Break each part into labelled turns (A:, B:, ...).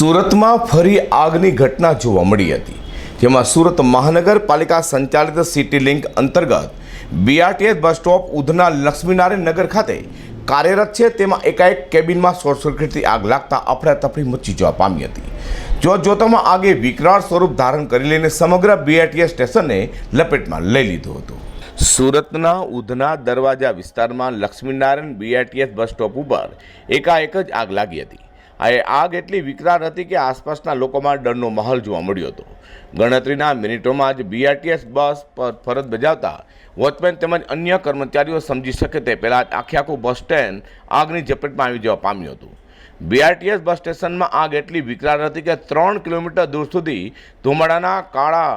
A: સુરતમાં ફરી આગની ઘટના જોવા મળી હતી, જેમાં સુરત મહાનગરપાલિકા સંચાલિત સિટી લિંક અંતર્ગત BRTS bus stop Udhna Laxminarayan Nagar ખાતે કાર્યરત છે. તેમાં એકાએક કેબિનમાં શોર્ટ સર્કિટથી આગ લાગતા અફડાતફડી મચી જવા પામી હતી. જો જોતામાં આગે વિકરાળ સ્વરૂપ ધારણ કરી લઈને સમગ્ર બીઆરટીએસ સ્ટેશનને લપેટમાં લઈ લીધું હતું. સુરતના ઉધના દરવાજા વિસ્તારમાં લક્ષ્મીનારાયણ બીઆરટીએસ બસ સ્ટોપ ઉપર એકાએક જ આગ લાગી હતી. આ આગ એટલી વિકરાળ હતી કે આસપાસના લોકોમાં ડરનો માહોલ જોવા મળ્યો હતો. ગણતરીના મિનિટોમાં જ બીઆરટીએસ બસ પર ફરજ બજાવતા વોચમેન તેમજ અન્ય કર્મચારીઓ સમજી શકે તે પહેલાં આખે આખું બસ સ્ટેન્ડ આગની ઝપેટમાં આવી જવા પામ્યું હતું. બીઆરટીએસ બસ સ્ટેશનમાં આગ એટલી વિકરાળ હતી કે ત્રણ કિલોમીટર દૂર સુધી ધુમાડાના કાળા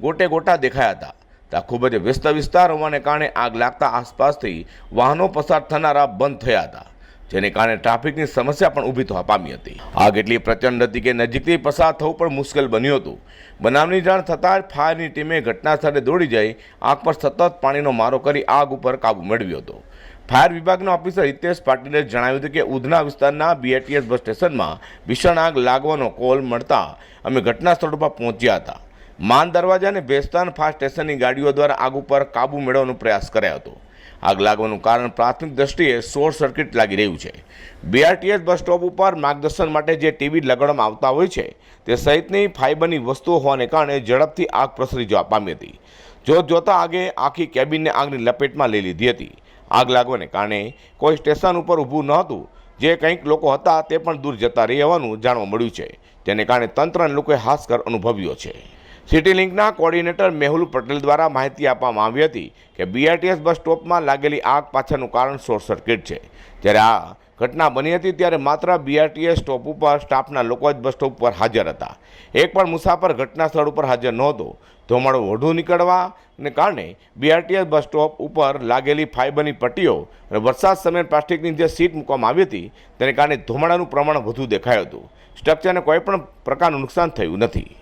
A: ગોટે ગોટા દેખાયા હતા. ત્યાં ખૂબ જ વ્યસ્ત વિસ્તાર હોવાને કારણે આગ લાગતા આસપાસથી વાહનો પસાર થનારા બંધ થયા હતા. જેને કારણે ટ્રાફિકની સમસ્યા પણ ઊભી થવા પામી હતી. આગ એટલી પ્રચંડ હતી કે નજીકથી પસાર થવું પણ મુશ્કેલ બન્યું હતું. બનાવની જાણ થતાં જ ફાયરની ટીમે ઘટના સ્થળે દોડી જઈ આગ પર સતત પાણીનો મારો કરી આગ ઉપર કાબૂ મેળવ્યો હતો. ફાયર વિભાગના ઓફિસર હિતેશ પાટીલે જણાવ્યું હતું કે ઉધના વિસ્તારના બીએટીએસ બસ સ્ટેશનમાં ભીષણ આગ લાગવાનો કોલ મળતા અમે ઘટના સ્થળ પર પહોંચ્યા હતા. માન દરવાજા અને ભેસ્તાન ફાસ્ટ સ્ટેશનની ગાડીઓ દ્વારા આગ ઉપર કાબૂ મેળવવાનો પ્રયાસ કર્યો હતો. આગ લાગવાનું કારણ પ્રાથમિક દ્રષ્ટિએ શોર્ટ સર્કિટ લાગી રહ્યું છે. બીઆરટીએસ બસ સ્ટોપ ઉપર માર્ગદર્શન માટે જે ટીવી લગાડવામાં આવતા હોય છે, તે સહિતની ફાઇબરની વસ્તુઓ હોવાને કારણે ઝડપથી આગ પ્રસરી જવા પામી હતી. જોત જોતા આગે આખી કેબિનને આગની લપેટમાં લઈ લીધી હતી. આગ લાગવાને કારણે કોઈ સ્ટેશન ઉપર ઊભું ન હતું. જે કંઈક લોકો હતા તે પણ દૂર જતા રહી હોવાનું જાણવા મળ્યું છે. જેને કારણે તંત્રને લોકોએ હાશકર અનુભવ્યો છે. સિટી લિંકના કોર્ડિનેટર મેહુલ પટેલ દ્વારા માહિતી આપવામાં આવી હતી કે બીઆરટીએસ બસ સ્ટોપમાં લાગેલી આગ પાછળનું કારણ શોર્ટ સર્કિટ છે. જ્યારે આ ઘટના બની હતી ત્યારે માત્ર બીઆરટીએસ સ્ટોપ ઉપર સ્ટાફના લોકો જ બસ સ્ટોપ પર હાજર હતા. એક પણ મુસાફર ઘટના સ્થળ ઉપર હાજર નહોતો. ધોમાડો વધુ નીકળવાને કારણે બીઆરટીએસ બસ સ્ટોપ ઉપર લાગેલી ફાઇબરની પટ્ટીઓ અને વરસાદ સમયે પ્લાસ્ટિકની જે સીટ મૂકવામાં આવી હતી તેને કારણે ધોમાડાનું પ્રમાણ વધુ દેખાયું હતું. સ્ટ્રક્ચરને કોઈપણ પ્રકારનું નુકસાન થયું નથી.